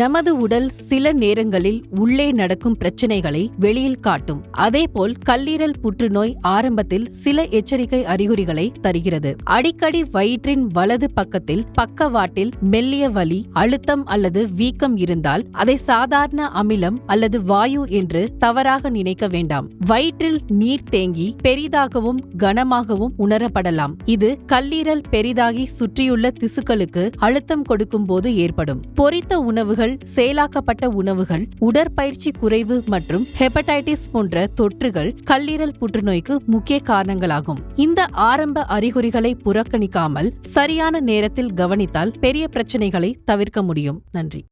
நமது உடல் சில நேரங்களில் உள்ளே நடக்கும் பிரச்சனைகளை வெளியில் காட்டும். அதேபோல் கல்லீரல் புற்றுநோய் ஆரம்பத்தில் சில எச்சரிக்கை அறிகுறிகளை தருகிறது. அடிக்கடி வயிற்றின் வலது பக்கத்தில் பக்கவாட்டில் மெல்லிய வலி அழுத்தம் அல்லது வீக்கம் இருந்தால் அதை சாதாரண அமிலம் அல்லது வாயு என்று தவறாக நினைக்க வேண்டாம். வயிற்றில் நீர் தேங்கி பெரிதாகவும் கனமாகவும் உணரப்படலாம். இது கல்லீரல் பெரிதாகி சுற்றியுள்ள திசுக்களுக்கு அழுத்தம் கொடுக்கும் போது ஏற்படும். பொரித்த உணவுகள் செயலாக்கப்பட்ட உணவுகள் உடற்பயிற்சி குறைவு மற்றும் ஹெப்படைட்டிஸ் போன்ற தொற்றுகள் கல்லீரல் புற்றுநோய்க்கு முக்கிய காரணங்களாகும். இந்த ஆரம்ப அறிகுறிகளை புறக்கணிக்காமல் சரியான நேரத்தில் கவனித்தால் பெரிய பிரச்சனைகளை தவிர்க்க முடியும். நன்றி.